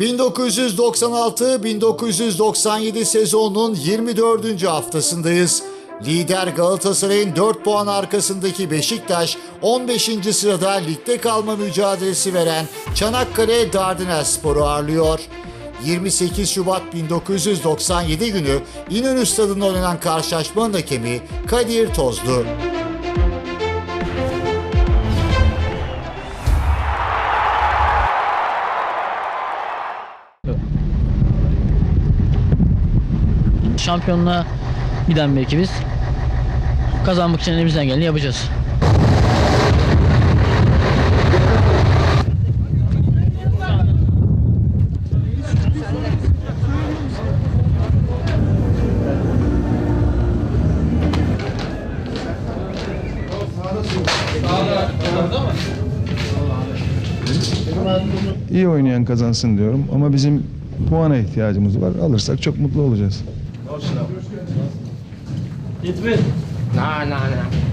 ...1996-1997 sezonunun 24. haftasındayız. Lider Galatasaray'ın 4 puan arkasındaki Beşiktaş 15. sırada ligde kalma mücadelesi veren Çanakkale Dardanelspor'u ağırlıyor. 28 Şubat 1997 günü İnönü Stadı'nda oynanan karşılaşmanın hakemi Kadir Tozlu. Şampiyonluğa giden bir ekibiz. Kazanmak için elimizden geleni yapacağız. İyi oynayan kazansın diyorum ama bizim puana ihtiyacımız var. Alırsak çok mutlu olacağız. நான் நான் நான்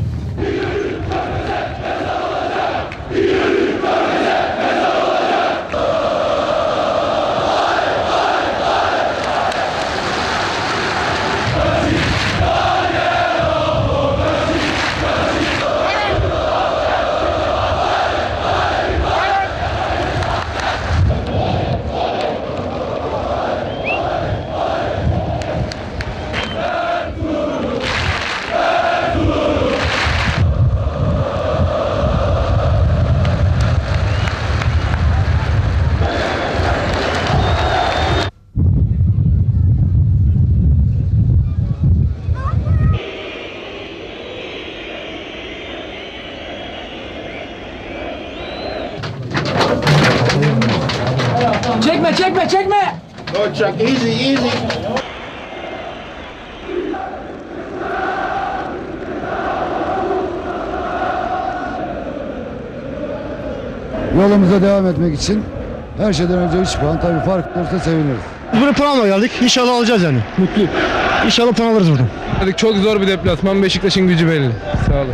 Yolumuza devam etmek için her şeyden önce 3 puan tabii fark olursa seviniriz. Buraya puan almaya geldik. İnşallah alacağız yani. Mutluyum. İnşallah puan alırız buradan. Çok zor bir deplasman. Beşiktaş'ın gücü belli. Sağ olun.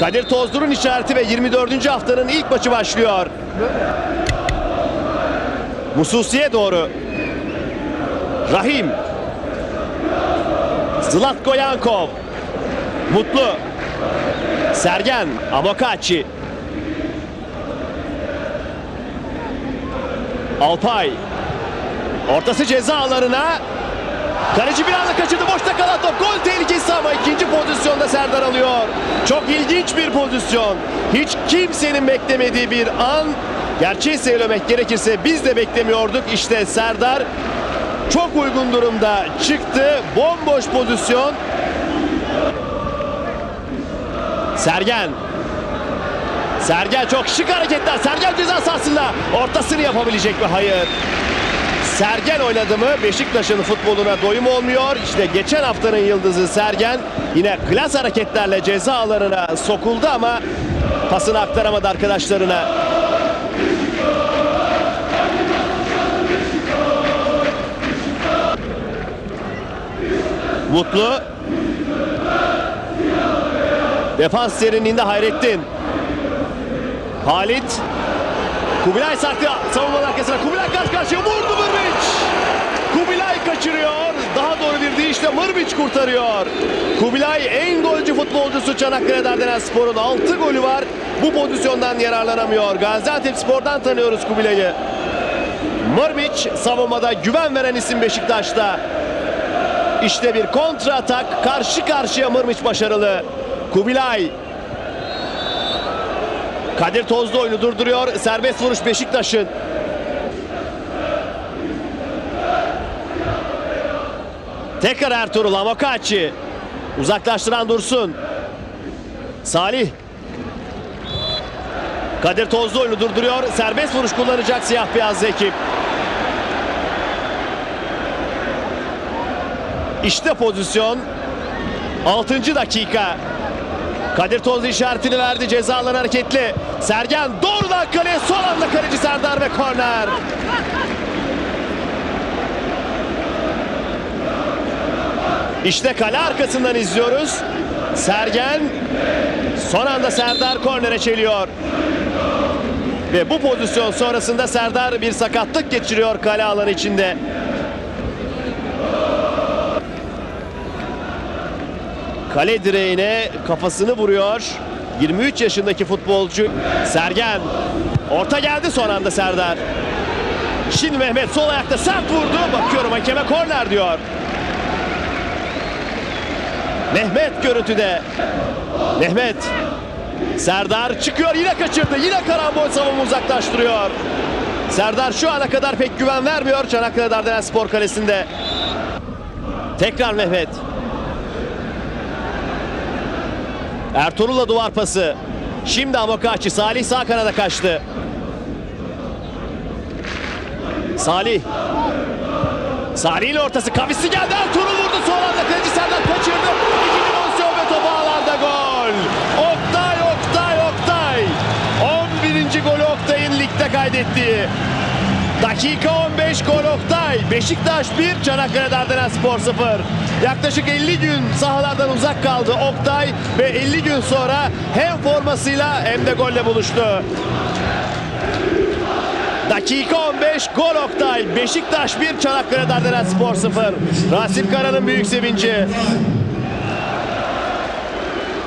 Kadir Tozdur'un işareti ve 24. haftanın ilk maçı başlıyor. Mususi'ye doğru. Rahim. Zlatko Yankov. Mutlu. Sergen. Amokachi. Alpay. Ortası ceza alanına. Kaleci bir anda kaçırdı. Boşta kalan top. Gol tehlikesi ama ikinci pozisyonda Serdar alıyor. Çok ilginç bir pozisyon. Hiç kimsenin beklemediği bir an. Gerçeği söylemek gerekirse biz de beklemiyorduk. İşte Serdar çok uygun durumda çıktı. Bomboş pozisyon. Sergen. Sergen çok şık hareketler. Sergen ceza sahasında. Ortasını yapabilecek mi? Hayır. Sergen oynadı mı Beşiktaş'ın futboluna doyum olmuyor. İşte geçen haftanın yıldızı Sergen yine klas hareketlerle ceza alanına sokuldu ama pasını aktaramadı arkadaşlarına. Mutlu. Defans serinliğinde Hayrettin. Halit. Kubilay sarktı savunmanın arkasına. Kubilay karşı karşıya vurdu Mırbiç. Kaçırıyor. Daha doğru bir deyişle Mırbiç kurtarıyor. Kubilay en golcü futbolcusu Çanakkale Dardanelspor'un 6 golü var. Bu pozisyondan yararlanamıyor. Gaziantep Spor'dan tanıyoruz Kubilay'ı. Mırbiç savunmada güven veren isim Beşiktaş'ta. İşte bir kontra atak. Karşı karşıya Mırbiç başarılı. Kubilay Kadir Tozlu oyunu durduruyor. Serbest vuruş Beşiktaş'ın. Tekrar Ertuğrul Amokachi. Uzaklaştıran Dursun. Salih. Kadir Tozlu oyunu durduruyor. Serbest vuruş kullanacak siyah beyazlı ekip. İşte pozisyon. 6. dakika. Kadir Tozlu işaretini verdi. Ceza alanı hareketli. Sergen doğrudan kaleye son anda kaleci Serdar ve korner. İşte kale arkasından izliyoruz. Sergen son anda Serdar kornere çeliyor. Ve bu pozisyon sonrasında Serdar bir sakatlık geçiriyor kale alanı içinde. Kale direğine kafasını vuruyor. 23 yaşındaki futbolcu Sergen. Orta geldi son anda Serdar. Şimdi Mehmet sol ayakta sert vurdu. Bakıyorum hakeme korner diyor. Mehmet görüntüde. Mehmet. Serdar çıkıyor yine kaçırdı. Yine karambol savunma uzaklaştırıyor. Serdar şu ana kadar pek güven vermiyor Çanakkale Dardanel Spor Kalesi'nde. Tekrar Mehmet. Ertuğrul'la duvar pası. Şimdi Amokachi. Salih sağ kanada kaçtı. Salih. Salih'in ortası. Kavisi geldi. Ertuğrul vurdu. Son anda kaleci Serdar kaçırdı. İkinci pozisyon ve topu alanda gol. Oktay, Oktay, Oktay. 11. golü Oktay'ın ligde kaydettiği. Dakika 15 gol Oktay. Beşiktaş 1, Çanakkale Dardanel Spor 0. Yaklaşık 50 gün sahalardan uzak kaldı Oktay ve 50 gün sonra hem formasıyla hem de golle buluştu. Dakika 15 gol Oktay. Beşiktaş 1, Çanakkale Dardanel Spor 0. Rasim Kara'nın büyük sevinci.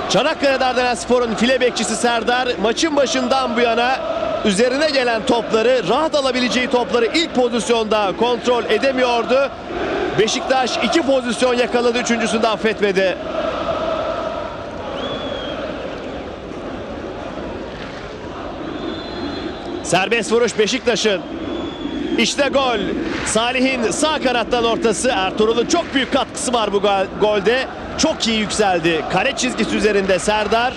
Çanakkale Dardanel Spor'un file bekçisi Serdar maçın başından bu yana üzerine gelen topları, rahat alabileceği topları ilk pozisyonda kontrol edemiyordu. Beşiktaş iki pozisyon yakaladı, üçüncüsünde affetmedi. Serbest vuruş Beşiktaş'ın. İşte gol. Salih'in sağ kanattan ortası. Ertuğrul'un çok büyük katkısı var bu gol- golde. Çok iyi yükseldi. Kare çizgisi üzerinde Serdar.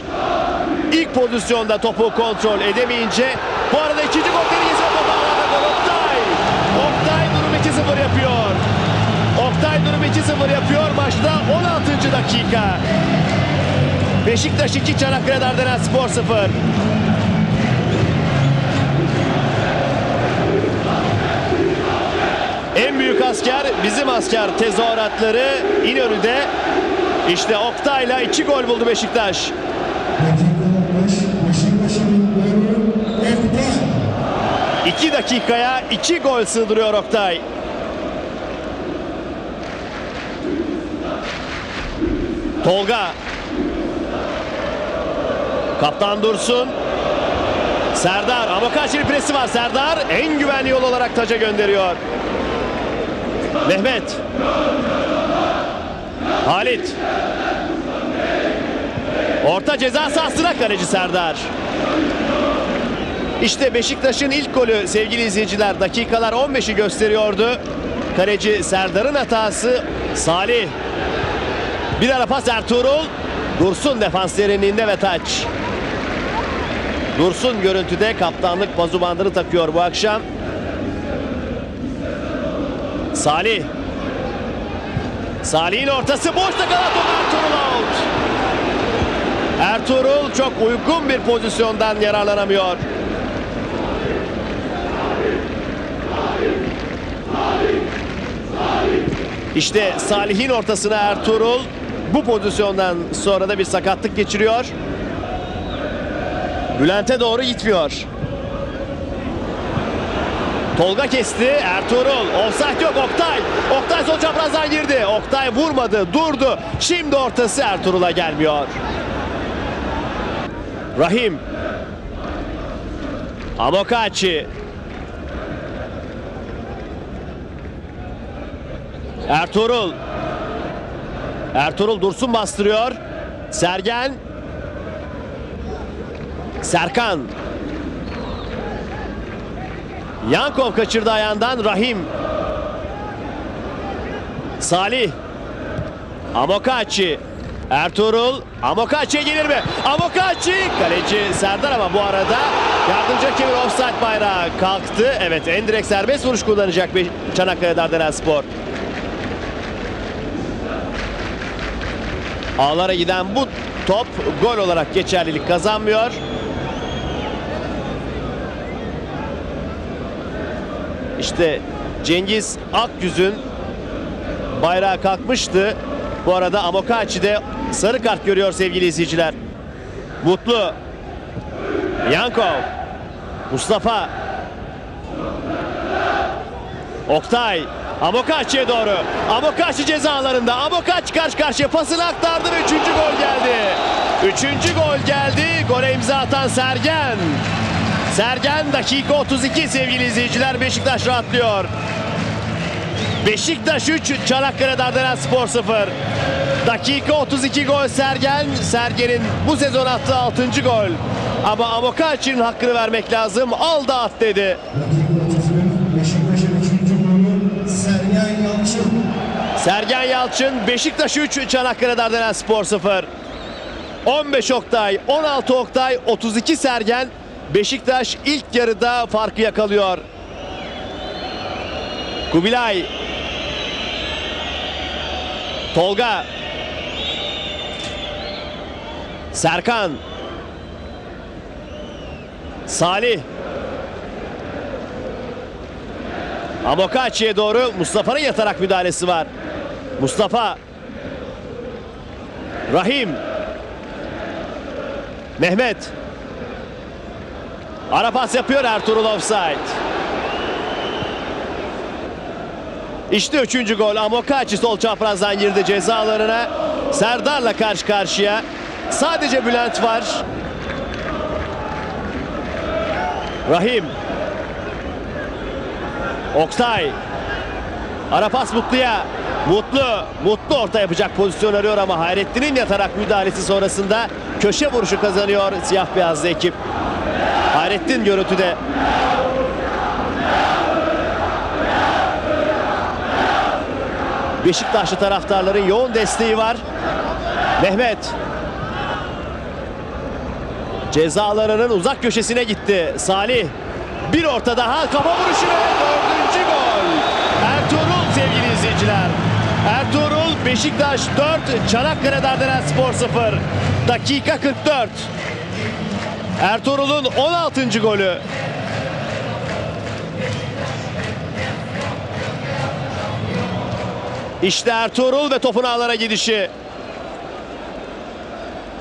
İlk pozisyonda topu kontrol edemeyince bu arada ikinci gol deneyizi ve topu gol. Oktay. Oktay durum 2-0 yapıyor. Oktay durum 2-0 yapıyor maçta 16. dakika. Beşiktaş 2 Çanakkale Dardanel Spor 0. En büyük asker bizim asker tezahüratları İnönü'de. İşte Oktay'la iki gol buldu Beşiktaş. İki dakikaya iki gol sığdırıyor Oktay. Tolga. Kaptan Dursun. Serdar. Amokachi'nin presi var. Serdar en güvenli yol olarak taca gönderiyor. Mehmet. Halit. Orta ceza sahasına kaleci Serdar. İşte Beşiktaş'ın ilk golü sevgili izleyiciler. Dakikalar 15'i gösteriyordu. Kaleci Serdar'ın hatası Salih. Bir ara pas Ertuğrul. Dursun defans derinliğinde ve taç. Dursun görüntüde kaptanlık bazu bandını takıyor bu akşam. Salih. Salih'in ortası boşta kalan Ertuğrul out. Ertuğrul çok uygun bir pozisyondan yararlanamıyor. İşte Salih'in ortasına Ertuğrul bu pozisyondan sonra da bir sakatlık geçiriyor. Bülent'e doğru gitmiyor. Tolga kesti. Ertuğrul. Offside yok. Oktay. Oktay sol çaprazdan girdi. Oktay vurmadı. Durdu. Şimdi ortası Ertuğrul'a gelmiyor. Rahim. Amokachi. Ertuğrul. Ertuğrul Dursun bastırıyor. Sergen. Serkan. Yankov kaçırdı ayağından Rahim. Salih. Amokachi. Ertuğrul. Amokachi'ye gelir mi? Amokachi. Kaleci Serdar ama bu arada yardımcı hakemin offside bayrağı kalktı. Evet en direkt serbest vuruş kullanacak bir Çanakkale Dardanel Spor. Ağlara giden bu top gol olarak geçerlilik kazanmıyor. İşte Cengiz Akgüz'ün bayrağı kalkmıştı. Bu arada Amokachi de sarı kart görüyor sevgili izleyiciler. Mutlu. Yankov. Mustafa. Oktay. Amokachi'ye doğru. Amokachi cezalarında. Amokachi karşı karşıya pasını aktardı ve üçüncü gol geldi. Üçüncü gol geldi. Gole imza atan Sergen. Sergen dakika 32 sevgili izleyiciler. Beşiktaş rahatlıyor. Beşiktaş 3, Çanakkale Dardelen Spor 0. Dakika 32 gol Sergen. Sergen'in bu sezon attığı 6. gol. Ama Amokachi'nin hakkını vermek lazım. Al da at dedi. Sergen Yalçın Beşiktaş 3 Çanakkale Dardelen Spor 0. 15 Oktay, 16 Oktay, 32 Sergen. Beşiktaş ilk yarıda farkı yakalıyor. Kubilay. Tolga. Serkan. Salih. Amokachi'ye doğru Mustafa'nın yatarak müdahalesi var. Mustafa. Rahim. Mehmet. Ara pas yapıyor Ertuğrul offside. İşte üçüncü gol. Amokachi sol çaprazdan girdi ceza alanına. Serdar'la karşı karşıya. Sadece Bülent var. Rahim. Oktay. Ara pas Mutlu'ya. Mutlu. Mutlu orta yapacak pozisyon arıyor ama Hayrettin'in yatarak müdahalesi sonrasında köşe vuruşu kazanıyor siyah beyazlı ekip. Hayrettin görüntüde. Beşiktaşlı taraftarların yoğun desteği var. Mehmet. Cezalarının uzak köşesine gitti. Salih. Bir orta daha kafa vuruşu ve dördüncü gol. Ertuğrul sevgili izleyiciler. Ertuğrul Beşiktaş 4, Çanakkale Dardelen Spor 0. Dakika 44. Ertuğrul'un 16. golü. İşte Ertuğrul ve topun ağlara gidişi.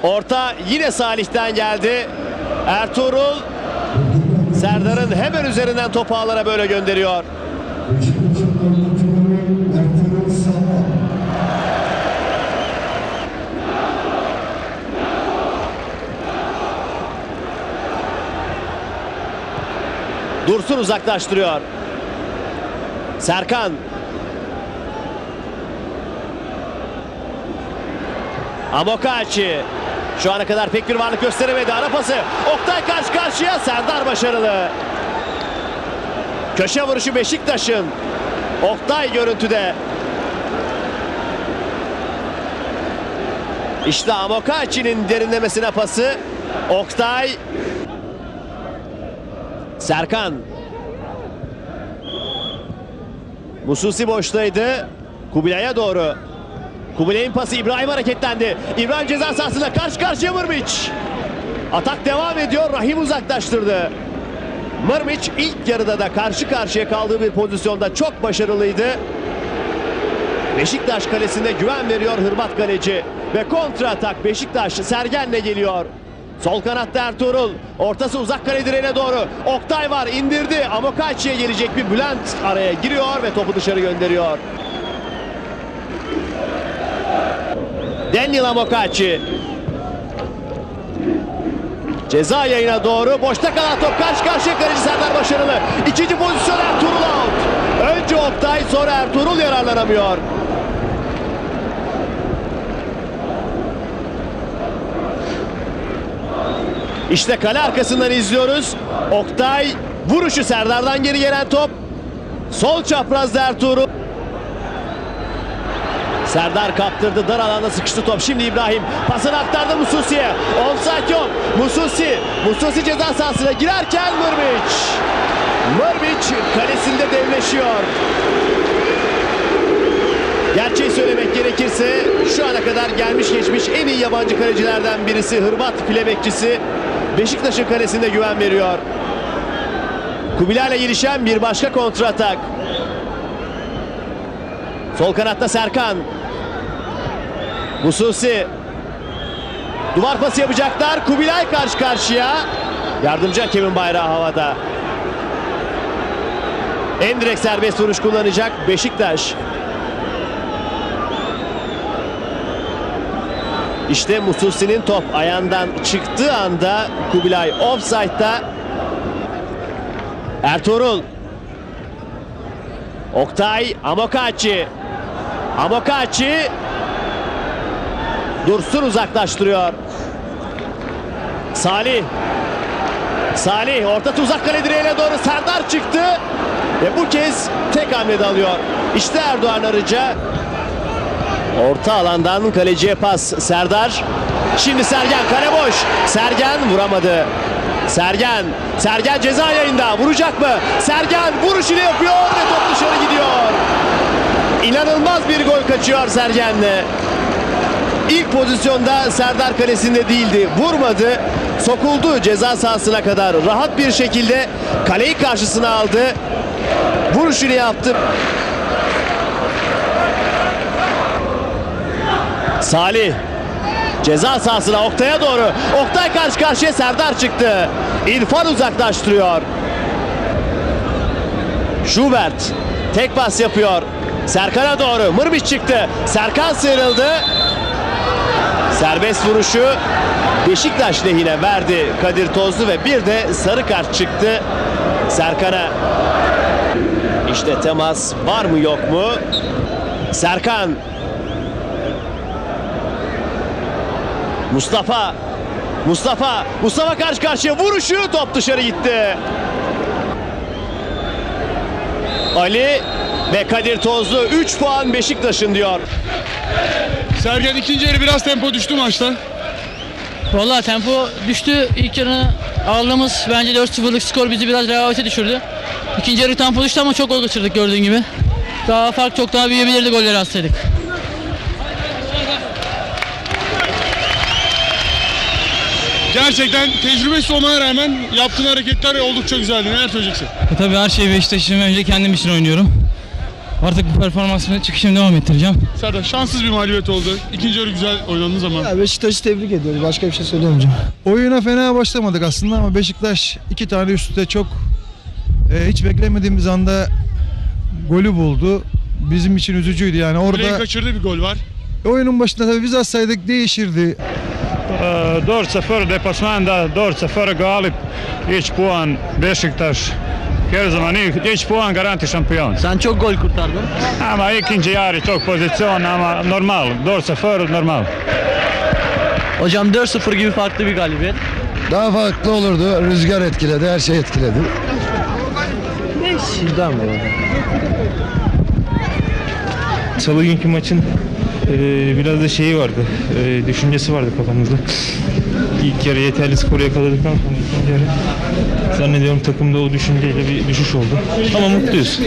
Orta yine Salih'ten geldi. Ertuğrul Serdar'ın hemen üzerinden topu ağlara böyle gönderiyor. Dursun uzaklaştırıyor. Serkan. Amokachi. Şu ana kadar pek bir varlık gösteremedi. Ara pası. Oktay karşı karşıya. Serdar başarılı. Köşe vuruşu Beşiktaş'ın. Oktay görüntüde. İşte Amokachi'nin derinlemesine pası. Oktay. Serkan. Mususi boştaydı. Kubilay'a doğru. Kubilay'ın pası İbrahim hareketlendi. İbrahim ceza sahasında karşı karşıya Mırmiç. Atak devam ediyor. Rahim uzaklaştırdı. Mırmiç ilk yarıda da karşı karşıya kaldığı bir pozisyonda çok başarılıydı. Beşiktaş kalesinde güven veriyor Hırvat kaleci. Ve kontra atak Beşiktaş Sergen'le geliyor. Sol kanatta Ertuğrul. Ortası uzak kale direğine doğru. Oktay var indirdi. Amokachi'ye gelecek bir Bülent araya giriyor ve topu dışarı gönderiyor. Daniel Amokachi. Ceza yayına doğru boşta kalan top karşı karşıya kaleci Serdar başarılı. İkinci pozisyon Ertuğrul out. Önce Oktay sonra Ertuğrul yararlanamıyor. İşte kale arkasından izliyoruz. Oktay vuruşu Serdar'dan geri gelen top. Sol çaprazda Ertuğrul. Serdar kaptırdı. Dar alanda sıkıştı top. Şimdi İbrahim pasını aktardı Mususi'ye. Offside yok. Mususi. Mususi ceza sahasına girerken Mırmiç. Mırmiç kalesinde devleşiyor. Gerçeği söylemek gerekirse şu ana kadar gelmiş geçmiş en iyi yabancı kalecilerden birisi Hırvat file bekçisi Beşiktaş'ın kalesinde güven veriyor. Kubilay'la gelişen bir başka kontratak. Sol kanatta Serkan. Mususi. Duvar pası yapacaklar. Kubilay karşı karşıya. Yardımcı hakemin bayrağı havada. Endirek serbest vuruş kullanacak Beşiktaş. İşte Mususi'nin top ayağından çıktığı anda Kubilay offside'da. Ertuğrul. Oktay Amokachi. Amokachi Dursun uzaklaştırıyor. Salih. Salih orta tuzak kale direğine doğru Serdar çıktı. Ve bu kez tek hamlede alıyor. İşte Erdoğan Arıca. Orta alandan kaleciye pas Serdar. Şimdi Sergen kale boş. Sergen vuramadı. Sergen. Sergen ceza yayında. Vuracak mı? Sergen vuruş ile yapıyor ve top dışarı gidiyor. İnanılmaz bir gol kaçıyor Sergen'le. İlk pozisyonda Serdar kalesinde değildi. Vurmadı. Sokuldu ceza sahasına kadar. Rahat bir şekilde kaleyi karşısına aldı. Vuruşunu yaptı. Salih ceza sahasına Oktay'a doğru. Oktay karşı karşıya Serdar çıktı. İrfan uzaklaştırıyor. Schubert tek pas yapıyor. Serkan'a doğru. Mırbiç çıktı. Serkan sıyrıldı. Serbest vuruşu Beşiktaş lehine verdi Kadir Tozlu ve bir de sarı kart çıktı Serkan'a. İşte temas var mı yok mu? Serkan. Mustafa. Mustafa. Mustafa karşı karşıya vuruşu top dışarı gitti. Ali ve Kadir Tozlu 3 puan Beşiktaş'ın diyor. Sergen ikinci yarı biraz tempo düştü maçta. Vallahi tempo düştü. İlk yarı aldığımız bence 4-0'lık skor bizi biraz rehavete düşürdü. İkinci yarı tempo düştü ama çok gol kaçırdık gördüğün gibi. Daha fark çok daha büyüyebilirdi golleri atsaydık. Gerçekten tecrübesiz olmana rağmen yaptığın hareketler oldukça güzeldi. Neler söyleyeceksin? E, Tabii her şeyi Beşiktaş'ın önce kendim için oynuyorum. Artık bu performansımı çıkışımı devam ettireceğim. Serdar şanssız bir mağlubiyet oldu. İkinci yarı güzel oynadığınız zaman. Ya Beşiktaş'ı tebrik ediyoruz. Başka bir şey söyleyemeyeceğim. Oyuna fena başlamadık aslında ama Beşiktaş iki tane üstte çok e, hiç beklemediğimiz anda golü buldu. Bizim için üzücüydü yani orada kaçırdığı bir gol var. oyunun başında tabii biz atsaydık değişirdi. 4-0 deplasmanda 4-0 galip 3 puan Beşiktaş her zaman ilk 3 puan garanti şampiyon. Sen çok gol kurtardın. Ama ikinci yarı çok pozisyon ama normal 4-0 normal. Hocam 4-0 gibi farklı bir galibiyet. Daha farklı olurdu. Rüzgar etkiledi. Her şey etkiledi. Salı günkü maçın biraz da şeyi vardı, düşüncesi vardı kafamızda. İlk yarı yeterli skoru yakaladıktan sonra ikinci yarı zannediyorum takımda o düşünceyle bir düşüş oldu. Ama mutluyuz.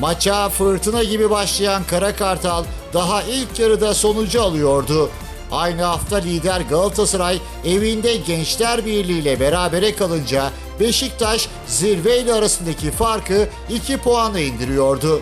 Maça fırtına gibi başlayan Kara Kartal daha ilk yarıda sonucu alıyordu. Aynı hafta lider Galatasaray evinde Gençler Birliği ile berabere kalınca Beşiktaş zirveyle arasındaki farkı 2 puana indiriyordu.